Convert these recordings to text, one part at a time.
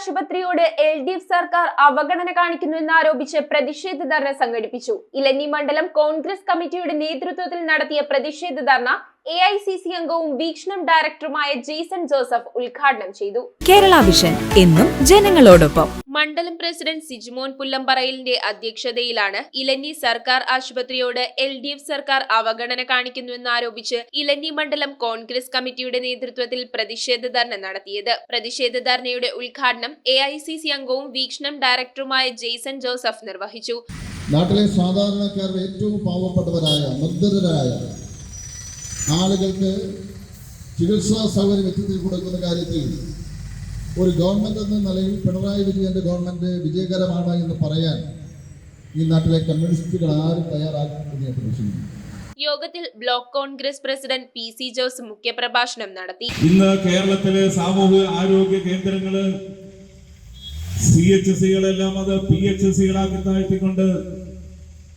ആശുപത്രിയോട് L D F സർക്കാർ അവഗണന കാണിക്കുന്നു എന്നാരോപിച്ച് പ്രതിഷേധ ധർണ സംഘടിപ്പിച്ചു. ഇലഞ്ഞി മണ്ഡലം കോൺഗ്രസ് കമ്മിറ്റിയുടെ നേതൃത്വത്തിൽ നടത്തിയ പ്രതിഷേധ dharna A I C C അംഗവും വീക്ഷണം ഡയറക്ടറുമായ ജെയ്സൺ ജോസഫ് ഉദ്ഘാടനം ചെയ്തു. കേരള വിഷൻ എന്നും ജനങ്ങളോടൊപ്പം. മണ്ഡലം പ്രസിഡന്റ് സിജ്മോൻ പുല്ലമ്പറയിലിന്റെ അധ്യക്ഷതയിലാണ് ഇലഞ്ഞി സർക്കാർ ആശുപത്രിയോട് എൽ ഡി എഫ് സർക്കാർ അവഗണന കാണിക്കുന്നുവെന്നാരോപിച്ച് ഇലന്നി മണ്ഡലം കോൺഗ്രസ് കമ്മിറ്റിയുടെ നേതൃത്വത്തിൽ പ്രതിഷേധ ധർണ നടത്തിയത്. പ്രതിഷേധ ധർണയുടെ ഉദ്ഘാടനം എ ഐ സി സി അംഗവും വീക്ഷണം ഡയറക്ടറുമായ ജെയ്സൺ ജോസഫ് നിർവഹിച്ചു. നാട്ടിലെ സാധാരണക്കാരുടെ ഏറ്റവും പാവപ്പെട്ടവരായ നിർദ്ധരായ ആളുകൾക്ക് ചികിത്സാ സൗകര്യം എത്തിച്ചു കൊടുക്കുന്ന കാര്യത്തിൽ ഒരു ഗവൺമെന്റ് എന്ന നിലയിൽ പിണറായി വിജയന്റെ ഗവൺമെന്റ് വിജയകരമാണ് എന്ന് പറയാൻ ഈ നാട്ടിലെ കമ്മ്യൂണിസ്റ്റുകൾ ആരും തയ്യാറാക്കി ഞാൻ പ്രതീക്ഷിക്കുന്നു. യോഗത്തിൽ block Congress president P C Jose മുഖ്യപ്രഭാഷണം നടത്തി. ഇന്ന് കേരളത്തിലെ സാമൂഹിക ആരോഗ്യ കേന്ദ്രങ്ങൾ സി എച്ച് സികളെല്ലാം അത് പി എച്ച് സികളാക്കി താഴ്ത്തിക്കൊണ്ട്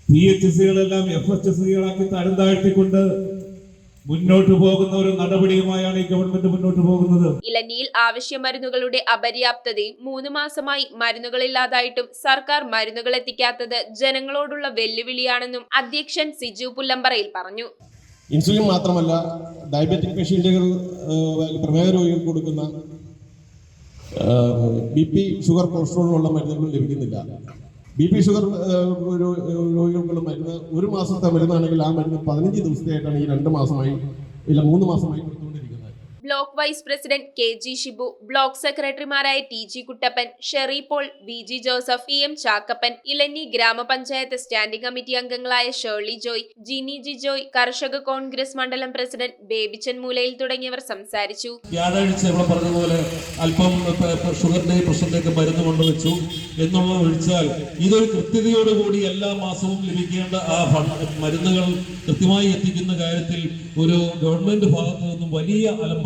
പി എച്ച് സികളെല്ലാം എഫ് എച്ച് സികളാക്കി തരം താഴ്ത്തിക്കൊണ്ട് മുന്നോട്ട് പോകുന്ന ഒരു നടപടിയുമായാണ് ഈ ഗവൺമെന്റ് മുന്നോട്ട് പോകുന്നത്. ഇലഞ്ഞിയിൽ ആവശ്യ മരുന്നുകളുടെ അപര്യാപ്തതയും മൂന്ന് മാസമായി മരുന്നുകളില്ലാതായിട്ടും സർക്കാർ മരുന്നുകൾ എത്തിക്കാത്തത് ജനങ്ങളോടുള്ള വെല്ലുവിളിയാണെന്നും അധ്യക്ഷൻ സിജു പുല്ലമ്പറയിൽ പറഞ്ഞു. ഇൻസുലിൻ മാത്രമല്ല ഡയബറ്റിക് പേഷ്യന്റുകൾ പ്രമേഹ രോഗികൾക്ക് കൊടുക്കുന്ന ബി പി ഷുഗർ കൊളസ്ട്രോളിലുള്ള മരുന്നുകൾ ലഭിക്കുന്നില്ല. ബി പി ഷുഗർ രോഗികൾക്കുള്ള മരുന്ന് ഒരു മാസത്തെ മരുന്നാണെങ്കിൽ ആ മരുന്ന് പതിനഞ്ച് ദിവസത്തെയായിട്ടാണ് ഈ രണ്ട് മാസമായി ഇല്ല മൂന്ന് മാസമായി കൊടുത്തുകൊണ്ടിരിക്കുന്നത്. Block vice president K G Shibu block സെക്രട്ടറിമാരായ T G Kuttappan Sherry Paul V G Joseph P M Chakkappan Elanji ഗ്രാമപഞ്ചായത്ത് സ്റ്റാൻഡിംഗ് കമ്മിറ്റി അംഗങ്ങളായ ഷേർലി ജോയ് ജിനി ജി ജോയ് കർഷക കോൺഗ്രസ് മണ്ഡലം പ്രസിഡന്റ് ബേബിച്ചൻ മൂലയിൽ തുടങ്ങിയവർ സംസാരിച്ചു. വ്യാഴാഴ്ച നമ്മൾ പറഞ്ഞതുപോലെ അല്പം ഷുഗറിന്റെ പ്രശ്നത്തേക്ക് മരുന്ന് കൊണ്ടുവച്ചു എന്നുള്ളത് ഒഴിച്ചാൽ ഇതൊരു കൃത്യതയോടുകൂടി എല്ലാ മാസവും ലഭിക്കേണ്ട ആ മരുന്നുകൾ കൃത്യമായി എത്തിക്കുന്ന കാര്യത്തിൽ ഒരു ഗവൺമെന്റ് ഭാഗത്തു നിന്നും വലിയ